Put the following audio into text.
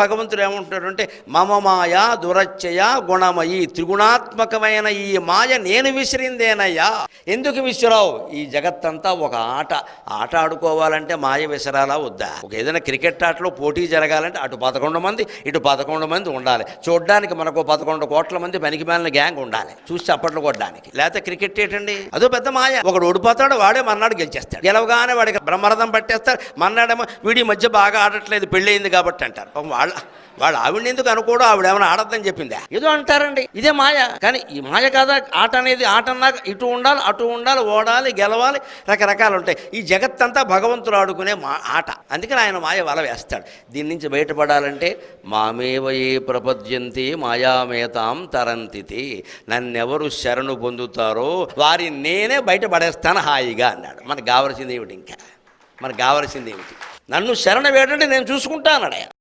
భగవంతుడు ఏమంటున్నాడు అంటే మమ మాయ దురచ్చయ గుణమయి త్రిగుణాత్మకమైన ఈ మాయ నేను విసిరిందేనయ్యా. ఎందుకు విసిరావు? ఈ జగత్తంతా ఒక ఆట. ఆట ఆడుకోవాలంటే మాయ విసరాలా వద్దా? ఒక ఏదైనా క్రికెట్ ఆటలో పోటీ జరగాలంటే అటు పదకొండు మంది ఇటు పదకొండు మంది ఉండాలి. చూడడానికి మనకు పదకొండు కోట్ల మంది పనికి మాలిన గ్యాంగ్ ఉండాలి. చూసి చప్పట్లు కొట్టడానికి. లేకపోతే క్రికెట్ ఏంటండి? అదో పెద్ద మాయ. ఒకడు ఓడిపోతాడు వాడే మన్నాడు గెలిచేస్తాడు. గెలవగానే వాడికి బ్రహ్మరథం పట్టేస్తారు మన్నాడేమో వీడి మధ్య బాగా ఆడట్లేదు పెళ్ళయింది కాబట్టి అంటారు. వాళ్ళ వాళ్ళ వాళ్ళు ఆవిడ ఎందుకు అనుకోడు? ఆవిడ ఏమైనా ఆడద్దని చెప్పిందా? ఏదో అంటారండి. ఇదే మాయ. కానీ ఈ మాయ కాదా? ఆట అనేది ఆట అన్నాక ఇటు ఉండాలి అటు ఉండాలి ఓడాలి గెలవాలి రకరకాలు ఉంటాయి. ఈ జగత్తంతా భగవంతుడు ఆడుకునే మా ఆట. అందుకని ఆయన మాయ వల వేస్తాడు. దీని నుంచి బయటపడాలంటే మామేవ ఏ ప్రపద్యంతి మాయామేతాం తరంతితి. నన్నెవరు శరణు పొందుతారో వారి నేనే బయటపడేస్తాను హాయిగా అన్నాడు. మనకు కావలసింది ఏమిటి ఇంకా? మనకు కావలసింది ఏమిటి? నన్ను శరణ వేడంటే నేను చూసుకుంటాను అన్నాడు